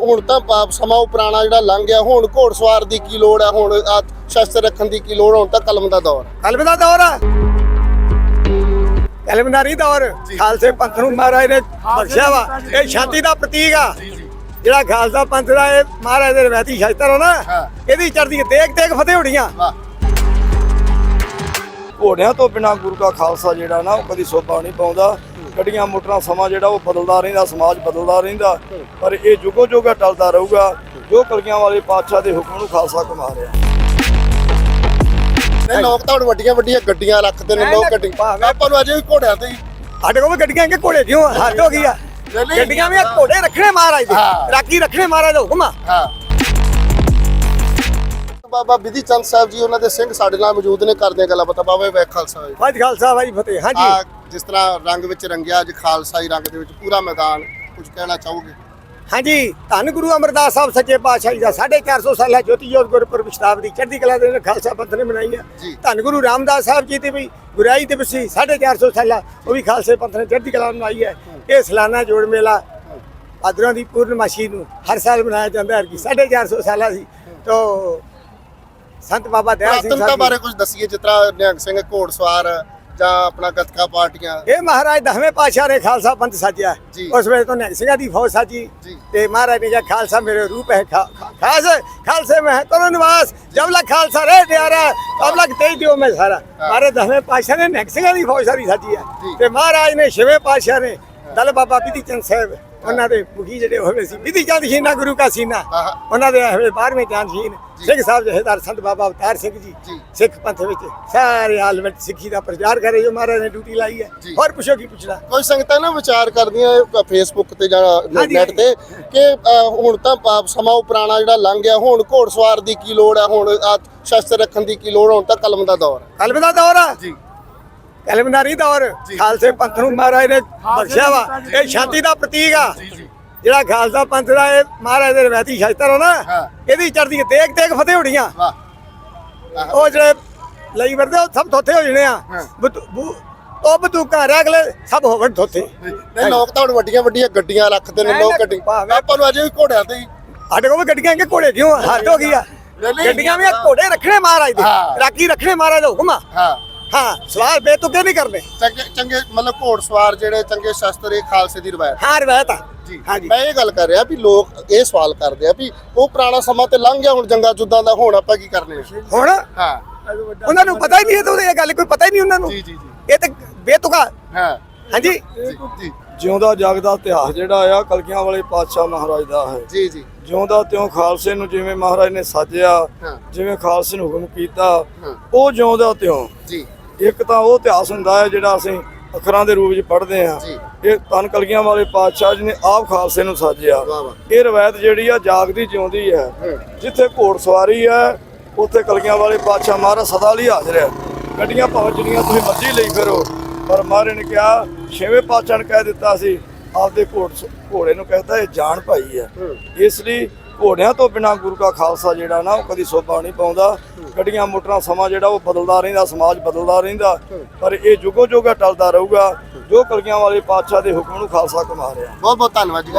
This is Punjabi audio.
ਹੁਣ ਤਾਂ ਪਾ- ਸਮਾਂ ਉਹ ਪੁਰਾਣਾ ਜਿਹੜਾ ਲੰਘ ਗਿਆ ਹੁਣ ਘੋੜਸਵਾਰ ਦੀ ਕੀ ਲੋੜ ਹੈ ਹੁਣ ਸ਼ਸਤਰ ਰੱਖਣ ਦੀ ਕੀ ਲੋੜ ਹੁਣ ਤਾਂ ਕਲਮ ਦਾ ਦੌਰ ਹੈ। ਕਲਮ ਦਾ ਦੌਰ ਆ। ਕਲਮਦਾਰੀ ਦੌਰ। ਖਾਲਸੇ ਪੰਥ ਨੂੰ ਮਹਾਰਾਜ ਨੇ ਬਖਸ਼ਿਆ ਵਾ। ਇਹ ਸ਼ਾਂਤੀ ਦਾ ਪ੍ਰਤੀਕ ਆ। ਜਿਹੜਾ ਖਾਲਸਾ ਪੰਥ ਦਾ ਇਹ ਮਹਾਰਾਜ ਦੇ ਰਵਾਇਤੀ ਸ਼ਸਤਰ ਹੋ ਨਾ। ਇਹਦੀ ਚੜਦੀ ਦੇਖ ਦੇਖ ਫਤਿਹ ਹੋੜੀਆਂ ਵਾਹ। ਘੋੜਿਆਂ ਤੋਂ ਬਿਨਾ ਗੁਰੂ ਦਾ ਖਾਲਸਾ ਜਿਹੜਾ ਨਾ ਉਹ ਕਦੀ ਸੋਭਾ ਨਹੀਂ ਪਾਉਂਦਾ। ਗੱਡੀਆਂ ਮੋਟਰਾਂ ਸਮਾਂ ਜਿਹੜਾ ਉਹ ਬਦਲਦਾ ਰਹਿੰਦਾ ਸਮਾਜ ਬਦਲਦਾ ਰਹਿੰਦਾ। ਪਰ ਇਹ ਜੁਗੋ ਜੁਗਾ ਟਲਦਾ ਰਹੂਗਾ ਜੋ ਕਲਗੀਆਂ ਵਾਲੇ ਪਾਤਸ਼ਾਹ ਦੇ ਹੁਕਮ ਨੂੰ ਖਾਲਸਾ ਕਮਾ ਰਿਹਾ। ਨਹੀਂ ਲੋਕ ਤਾਂ ਵੱਡੀਆਂ ਵੱਡੀਆਂ ਗੱਡੀਆਂ ਰੱਖਦੇ ਨੇ ਲੋਕ ਗੱਡੀ ਆਪਾਂ ਨੂੰ ਅਜੇ ਵੀ ਘੋੜਿਆਂ ਤੇ ਸਾਡੇ ਕੋਲ ਵੀ ਗੱਡੀਆਂ ਕਿ ਘੋੜੇ ਕਿਉਂ ਆ? ਹੱਦ ਹੋ ਗਈ ਆ। ਗੱਡੀਆਂ ਵੀ ਆ, ਘੋੜੇ ਰੱਖਣੇ ਮਹਾਰਾਜ ਦੇ। ਰਾਖੀ ਰੱਖਣੇ ਮਹਾਰਾਜ ਦਾ ਹੁਕਮ ਆ। ਹਾਂ। ਬਾਬਾ ਬਿਧੀ ਚੰਦ ਸਾਹਿਬ ਜੀ ਉਹਨਾਂ ਦੇ ਸਿੰਘ ਸਾਡੇ ਨਾਲ ਮੌਜੂਦ ਨੇ ਕਰਦੇ ਗੱਲਾਂ ਪਤਾ ਬਾਬਾ ਵੇ ਖਾਲਸਾ ਜੀ ਵਾਹਿ ਖਾਲਸਾ ਵਾਹਿ ਫਤਿਹ ਹਾਂਜੀ। ਜਿਸ ਤਰ੍ਹਾਂ ਰੰਗ ਵਿੱਚ ਰੰਗਿਆ ਅੱਜ ਖਾਲਸਾਈ ਰੰਗ ਦੇ ਵਿੱਚ ਪੂਰਾ ਮੈਦਾਨ ਕੁਝ ਕਹਿਣਾ ਚਾਹੋਗੇ? ਹਾਂਜੀ ਧੰਨ ਗੁਰੂ ਅਮਰਦਾਸ ਸਾਹਿਬ ਸੱਚੇ ਪਾਤਸ਼ਾਹ ਜੀ ਦਾ 450 ਸਾਲਾ ਜੋਤੀ ਜੋਤ ਗੁਰਪੁਰਬ ਸ਼ਤਾਬਦੀ ਚੜ੍ਹਦੀ ਕਲਾ ਦੇ ਨਾਲ ਖਾਲਸਾ ਪੰਥ ਨੇ ਆ। ਜੀ। ਧੰਨ ਗੁਰੂ ਰਾਮਦਾਸ ਸਾਹਿਬ ਜੀ ਦੀ ਵੀ ਗੁਰਾਈ ਦਿਵਸ ਸੀ 450 ਸਾਲਾ ਉਹ ਵੀ ਖਾਲਸੇ ਪੰਥ ਨੇ ਚੜ੍ਹਦੀ ਕਲਾ ਮਨਾਈ ਹੈ। ਇਹ ਸਾਲਾਨਾ ਜੋੜ ਮੇਲਾ ਭਾਦਰਾਂ ਦੀ ਪੂਰਨਮਾਸ਼ੀ ਨੂੰ ਹਰ ਸਾਲ ਮਨਾਇਆ ਜਾਂਦਾ ਹੈ ਕਿ 450 ਸਾਲਾ ਸੀ। ਤੋਂ ਸੰਤ ਬਾਬਾ ਦਇਆ ਸਿੰਘ ਸਾਹਿਬ ਬਾਰੇ ਕੁਝ ਦੱਸੀਏ ਜਿਸ ਤਰ੍ਹਾਂ ਨਿਹੰਗ ਸਿੰਘ ਘੋੜਸਵਾਰ ਜਾਂ ਆਪਣਾ ਗੱਤਕਾ ਪਾਰਟੀਆਂ? ਇਹ ਮਹਾਰਾਜ ਦਸਵੇਂ ਪਾਤਸ਼ਾਹ ਨੇ ਖਾਲਸਾ ਪੰਥ ਸਾਜਿਆ। ਜੀ। ਉਸ ਵੇਲੇ ਤੋਂ ਨਿਹੰਗ ਸਿੰਘਾਂ ਦੀ ਫੌਜ ਸਾਜੀ। ਜੀ। ਤੇ ਮਹਾਰਾਜ ਨੇ ਕਿਹਾ ਖਾਲਸਾ ਮੇਰੇ ਰੂਪ ਹੈ ਖਾ- ਖਾਲਸੇ ਮੈਂ ਤਰਨ ਨਿਵਾਸ। ਜਬ ਲਕ ਖਾਲਸਾ ਰਹਿ ਪਿਆਰਾ ਤਬ ਲਕ ਤੇ ਦਿਓ ਮੈਂ ਸਾਰਾ। ਮਹਾਰਾਜ ਦਸਵੇਂ ਪਾਤਸ਼ਾਹ ਨੇ ਨਿਹੰਗ ਸਿੰਘਾਂ ਦੀ ਫੌਜ ਸਾਰੀ ਸਾਜੀ ਹੈ। ਜੀ। ਤੇ ਮਹਾਰਾਜ ਨੇ ਛੇਵੇਂ ਪਾਤਸ਼ਾਹ ਨੇ ਦਲ ਬਾਬਾ ਬਿਧੀ ਚੰਦ ਸਾਹਿਬ ਉਹਨਾਂ ਦੇ ਮੁਖੀ ਜਿਹੜੇ ਹੋਏ ਸੀ ਬਿਧੀ ਚੰਦ ਸ਼ੀਨਾ ਗੁਰੂ ਕਾ ਸੀਨਾ। ਉਹਨਾਂ ਦੇ ਹੋਏ 12ਵੇਂ ਚਾਂਦ ਸ਼ੀਨ ਸਿੰਘ ਸਾਹਿਬ ਜਹੇਦਾਰ ਸੰਤ ਬਾਬਾ ਅਵਤਾਰ ਸਿੰਘ ਜੀ। ਸਿੱਖ ਪੰਥ ਵਿੱਚ ਸਾਰੇ ਹਾਲ ਵਿੱਚ ਸਿੱਖੀ ਦਾ ਪ੍ਰਚਾਰ ਕਰੇ ਜੋ ਮਹਾਰਾਜ ਨੇ ਡਿਊਟੀ ਲਾਈ ਹੈ। ਹੋਰ ਪੁੱਛੋ ਕੀ ਪੁੱਛਣਾ ਕੋਈ ਸੰਗਤਾਂ ਨਾ ਵਿਚਾਰ ਕਰਦੀਆਂ ਫੇਸਬੁੱਕ ਤੇ ਜਾਂ ਨੈਟ ਤੇ ਕਿ ਹੁਣ ਤਾਂ ਸਮਾਂ ਪੁਰਾਣਾ ਜਿਹੜਾ ਲੰਘ ਗਿਆ ਹੁਣ ਘੋੜਸਵਾਰ ਦੀ ਕੀ ਲੋੜ ਹੈ ਹੁਣ ਸ਼ਸਤਰ ਰੱਖਣ ਦੀ ਕੀ ਲੋੜ ਹੁਣ ਤਾਂ ਕਲਮ ਦਾ ਦੌਰ ਹੈ। ਕਲਮ ਦਾ ਦੌਰ ਆ ਜੀ ਕਲਮਦਾਰੀ ਦੌਰ ਖਾਲਸੇ ਪੰਥ ਨੂੰ ਮਹਾਰਾਜ ਨੇ ਬਖਸ਼ਿਆ ਵਾ। ਇਹ ਸ਼ਾਂਤੀ ਦਾ ਪ੍ਰਤੀਕ ਆ। ਜਿਹੜਾ ਖਾਲਸਾ ਪੰਥ ਦਾ ਇਹ ਮਹਾਰਾਜ ਦੇ ਰਵਾਇਤੀ ਸ਼ਸਤਰ ਹੋ ਨਾ। ਇਹਦੀ ਚੜਦੀ ਦੇਖ ਦੇਖ ਫਤਿਹ ਆਹਾ। ਉਹ ਜਿਹੜੇ ਲਈ ਵਰਦੇ ਉਹ ਸਭ ਥੋਥੇ ਹੋ ਜਣੇ ਆ। ਉਹ ਬਤੂਕਾਂ ਰਹਿ ਅਗਲੇ ਸਭ ਹੋਵਣ ਥੋਥੇ ਨਹੀਂ ਲੋਕ ਤਾਂ ਵੱਡੀਆਂ ਵੱਡੀਆਂ ਗੱਡੀਆਂ ਰੱਖਦੇ ਨੇ ਲੋਕ ਗੱਡੀ ਆਪਾਂ ਨੂੰ ਅਜੇ ਵੀ ਘੋੜਿਆਂ ਤੇ ਸਾਡੇ ਕੋਲ ਵੀ ਗੱਡੀਆਂ ਕਿ ਘੋੜੇ ਕਿਉਂ? ਹੱਦ ਹੋ ਗਈ ਆ। ਗੱਡੀਆਂ ਵੀ ਘੋੜੇ ਰੱਖਣੇ ਮਹਾਰਾਜ ਦੇ। ਰਾਖੀ ਰੱਖਣੇ ਮਹਾਰਾਜ ਦਾ ਹੁਕਮ ਆ। ਹਾਂ। ਹਾਂ ਸਵਾਲ ਬੇਤੁਕੇ ਨਹੀਂ ਕਰਦੇ ਚੰਗੇ ਚੰਗੇ ਮਤਲਬ ਘੋੜਸਵਾਰ ਜਿਹੜੇ ਚੰਗੇ ਸ਼ਸਤਰ ਇਹ ਖਾਲਸੇ ਦੀ ਰਵਾਇਤ। ਹਾਂ ਰਵਾਇਤ ਆ। ਜੀ ਹਾਂਜੀ ਮੈਂ ਇਹ ਗੱਲ ਕਰ ਰਿਹਾ ਵੀ ਲੋਕ ਇਹ ਸਵਾਲ ਕਰਦੇ ਆ ਵੀ ਉਹ ਪੁਰਾਣਾ ਸਮਾਂ ਤੇ ਲੰਘ ਗਿਆ ਹੁਣ ਜੰਗਾਂ ਜੁੱਦਾਂ ਦਾ ਹੁਣ ਆਪਾਂ ਕੀ ਕਰਨੇ ਹੁਣ? ਹਾਂ। ਉਹਨਾਂ ਨੂੰ ਪਤਾ ਹੀ ਨਹੀਂ ਇਹ ਤਾਂ ਇਹ ਗੱਲ ਕੋਈ ਪਤਾ ਹੀ ਨਹੀਂ ਉਹਨਾਂ ਨੂੰ। ਜੀ ਜੀ ਜੀ। ਇਹ ਤਾਂ ਬੇਤੁਕਾ। ਹਾਂ। ਹਾਂਜੀ ਜੀ। ਜੀ। ਜਿਉਂਦਾ ਜਾਗਦਾ ਇਤਿਹਾਸ ਜਿਹੜਾ ਆ ਕਲਗੀਆਂ ਵਾਲੇ ਪਾਤਸ਼ਾਹ ਮਹਾਰਾਜ ਦਾ ਹੈ। ਜੀ ਜੀ। ਜਿਉਂਦਾ ਤਿਉਂ ਖਾਲਸੇ ਨੂੰ ਜਿਵੇਂ ਮਹਾਰਾਜ ਨੇ ਸਾਜਿਆ ਜਿਵੇਂ ਖਾਲਸੇ ਨੂੰ ਹੁਕਮ ਕੀਤਾ ਉਹ ਜਿਉਂਦਾ ਤਿਉਂ। ਜੀ। ਇੱਕ ਤਾਂ ਉਹ ਇਤਿਹਾਸ ਹੁੰਦਾ ਹੈ ਜਿਹੜਾ ਅਸੀਂ ਅੱਖਰਾਂ ਦੇ ਰੂਪ ਵਿੱਚ ਪੜ੍ਹਦੇ ਹਾਂ ਜੀ। ਇਹ ਤਨ ਕਲਗੀਆਂ ਵਾਲੇ ਪਾਤਸ਼ਾਹ ਜੀ ਨੇ ਆਪ ਖਾਲਸੇ ਨੂੰ ਸਾਜਿਆ ਇਹ ਰਵਾਇਤ ਜਿਹੜੀ ਆ ਜਾਗਦੀ ਜਿਉਂਦੀ ਹੈ। ਜਿੱਥੇ ਘੋੜਸਵਾਰੀ ਹੈ ਉੱਥੇ ਕਲਗੀਆਂ ਵਾਲੇ ਪਾਤਸ਼ਾਹ ਮਹਾਰਾਜ ਸਦਾ ਲਈ ਹਾਜ਼ਰ ਹੈ ਗੱਡੀਆਂ ਭਾਵੇਂ ਜਿੰਨੀਆਂ ਤੁਸੀਂ ਮਰਜ਼ੀ ਲਈ ਫਿਰੋ ਪਰ ਮਹਾਰਾਜ ਨੇ ਕਿਹਾ ਛੇਵੇਂ ਪਾਤਸ਼ਾਹ ਨੇ ਕਹਿ ਦਿੱਤਾ ਸੀ ਆਪਦੇ ਘੋੜ ਘੋੜੇ ਨੂੰ ਕਹਿੰਦਾ ਇਹ ਜਾਨ ਭਾਈ ਹੂੰ। ਇਸ ਲਈ ਘੋੜਿਆਂ ਤੋਂ ਬਿਨਾ ਗੁਰੂ ਦਾ ਖਾਲਸਾ ਜਿਹੜਾ ਨਾ, ਉਹ ਕਦੀ ਸੋਭਾ ਨਹੀਂ ਪਾਉਂਦਾ। ਗੱਡੀਆਂ, ਮੋਟਰਾਂ, ਸਮਾਂ ਜਿਹੜਾ, ਉਹ ਬਦਲਦਾ ਰਹਿੰਦਾ, ਸਮਾਜ ਬਦਲਦਾ ਰਹਿੰਦਾ। ਪਰ ਇਹ ਜੁਗੋ ਜੁਗਾ ਟਲਦਾ ਰਹੂਗਾ, ਜੋ ਕਲਗੀਆਂ ਵਾਲੇ ਪਾਤਸ਼ਾਹ ਦੇ ਹੁਕਮ ਨੂੰ ਖਾਲਸਾ ਕਮਾ ਰਿਹਾ। ਬਹੁਤ ਬਹੁਤ ਧੰਨਵਾਦ ਜੀ